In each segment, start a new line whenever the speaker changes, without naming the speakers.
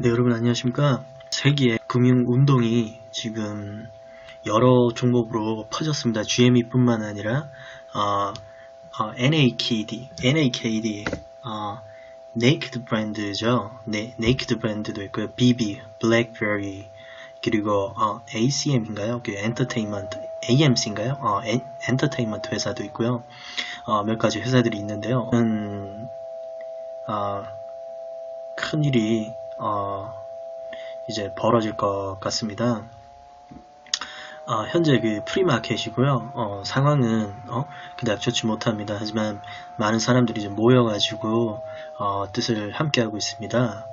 네, 여러분 안녕하십니까. 세계 금융운동이 지금 여러 종목으로 퍼졌습니다. GME 뿐만 아니라, 어, 어, NAKD, NAKD, 어, 네이키드 브랜드죠. 네, 네이키드 브랜드도 있고요. BB, 블랙베리, 그리고 어, ACM인가요? 그 엔터테인먼트, AMC인가요? 어, 엔, 엔터테인먼트 회사도 있고요. 어, 몇 가지 회사들이 있는데요. 음, 어, 큰일이 어, 이제 벌어질 것 같습니다. 어, 현재 그 프리마켓이고요. 어, 상황은 어, 그닥 좋지 못합니다. 하지만 많은 사람들이 이제 모여가지고 어, 뜻을 함께하고 있습니다.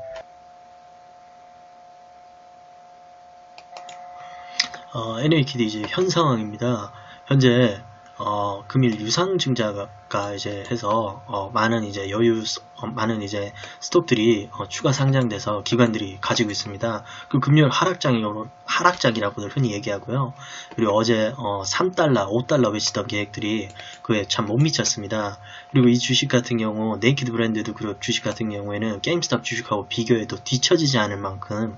어, NAKD 이제 현 상황입니다. 현재 어, 금일 유상증자가 이제 해서 어, 많은 이제 여유 어, 많은 이제 스톡들이 어, 추가 상장돼서 기관들이 가지고 있습니다. 그 금요일 하락장이 하락장이라고들 흔히 얘기하고요. 그리고 어제 어, 3달러, 5달러 외치던 계획들이 그에 참 못 미쳤습니다. 그리고 이 주식 같은 경우 네이키드 브랜드드 그룹 주식 같은 경우에는 게임스탑 주식하고 비교해도 뒤처지지 않을 만큼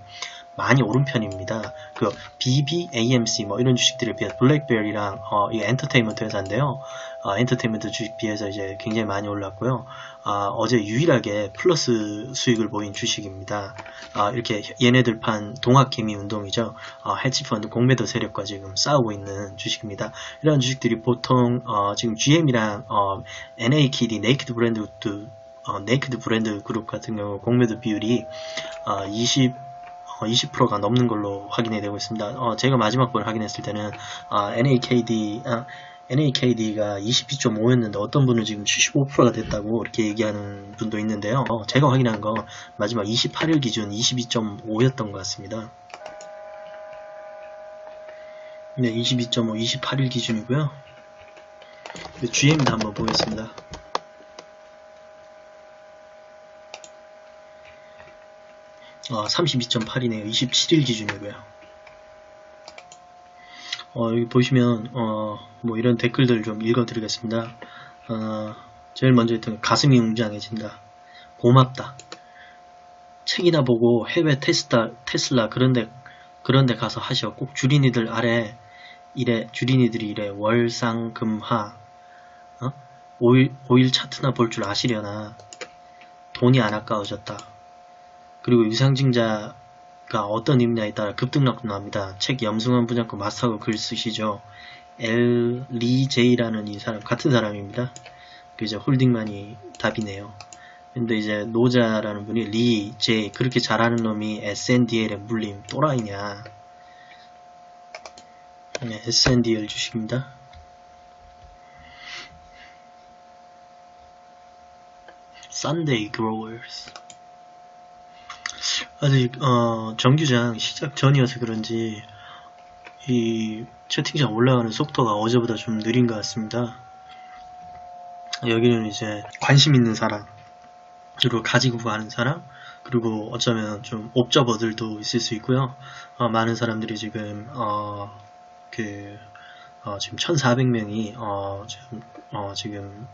많이 오른 편입니다. 그 BB, AMC 뭐 이런 주식들에 비해 블랙베리랑 어, 이 엔터테인먼트 회사인데요. 어, 엔터테인먼트 주식 비해서 이제 굉장히 많이 올랐고요. 아, 어제 유일하게 플러스 수익을 보인 주식입니다. 아, 이렇게 얘네들 판 동학개미 운동이죠. 어, 헤지펀드 공매도 세력과 지금 싸우고 있는 주식입니다. 이런 주식들이 보통 어, 지금 GM이랑 어, NAKD, 네이키드 브랜드 어, 네이키드 브랜드 그룹 같은 경우 공매도 비율이 어, 20 20%가 넘는 걸로 확인이 되고 있습니다. 어, 제가 마지막 걸 확인했을 때는 아, NAKD 아, NAKD가 22.5였는데 어떤 분은 지금 75%가 됐다고 이렇게 얘기하는 분도 있는데요. 어, 제가 확인한 건 마지막 28일 기준 22.5였던 것 같습니다. 네, 22.5, 28일 기준이고요. GM도 한번 보겠습니다. 어, 32.8이네요. 27일 기준이고요. 어, 여기 보시면 어, 뭐 이런 댓글들 좀 읽어드리겠습니다. 어, 제일 먼저 했던 가슴이 웅장해진다. 고맙다. 책이나 보고 해외 테스타, 테슬라 그런데 그런데 가서 하셔. 꼭 주린이들 아래 이래 주린이들이 이래 월상금하 어? 오일 오일 차트나 볼 줄 아시려나 돈이 안 아까워졌다. 그리고 유상증자가 어떤 의미냐에 따라 급등락도 납니다. 책 염승환 분야권 마스터가 글 쓰시죠. L. 리 제이라는 이 사람 같은 사람입니다. 그 이제 홀딩만이 답이네요. 근데 이제 노자라는 분이 리, 제이 그렇게 잘하는 놈이 SNDL에 물림 또라이냐. 네, SNDL 주식입니다. Sunday Growers 아직 어, 정규장 시작 전이어서 그런지 이 채팅창 올라가는 속도가 어제보다 좀 느린 것 같습니다. 여기는 이제 관심 있는 사람 그리고 가지고 가는 사람 그리고 어쩌면 좀 옵저버들도 있을 수 있고요. 어, 많은 사람들이 지금 어, 그 어, 지금 1,400명이 어, 지금, 어, 지금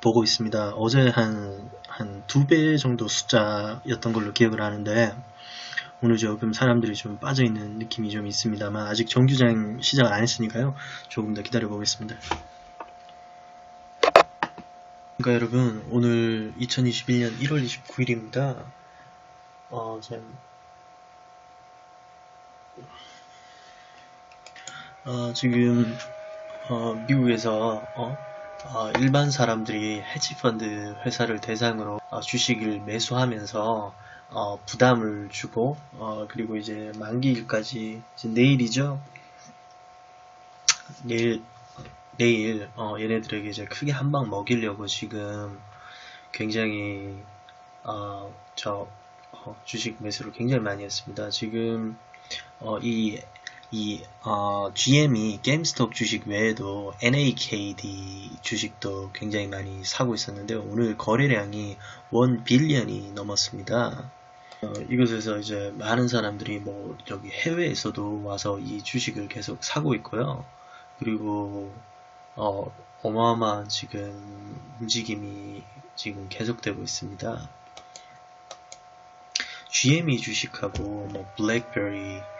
보고 있습니다. 어제 한, 한 두 배 정도 숫자였던 걸로 기억을 하는데, 오늘 조금 사람들이 좀 빠져 있는 느낌이 좀 있습니다만, 아직 정규장 시작을 안 했으니까요. 조금 더 기다려 보겠습니다. 그러니까 여러분, 오늘 2021년 1월 29일입니다. 어, 참, 어, 지금 어, 미국에서 어, 어, 일반 사람들이 헤지펀드 회사를 대상으로 어, 주식을 매수하면서 어, 부담을 주고 어, 그리고 이제 만기일까지 이제 내일이죠. 내일 내일 어, 얘네들에게 이제 크게 한 방 먹이려고 지금 굉장히 어, 저 어, 주식 매수를 굉장히 많이 했습니다. 지금 어, 이 이 어, GM이 게임스톱 주식 외에도 NAKD 주식도 굉장히 많이 사고 있었는데요. 오늘 거래량이 1 빌리언이 넘었습니다. 어, 이곳에서 이제 많은 사람들이 뭐 여기 해외에서도 와서 이 주식을 계속 사고 있고요. 그리고 어, 어마어마한 지금 움직임이 지금 계속되고 있습니다. GME 주식하고 뭐 블랙베리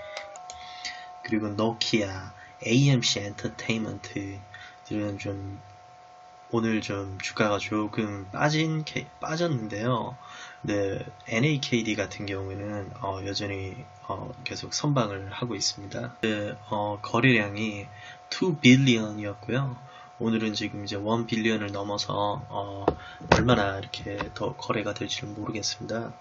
그리고 노키아, AMC 엔터테인먼트들은 좀 오늘 좀 주가가 조금 빠진 케- 빠졌는데요. 네, NAKD 같은 경우에는 어, 여전히 어, 계속 선방을 하고 있습니다. 네, 어, 거래량이 2 빌리언이었고요. 오늘은 지금 이제 1 빌리언을 넘어서 어, 얼마나 이렇게 더 거래가 될지는 모르겠습니다.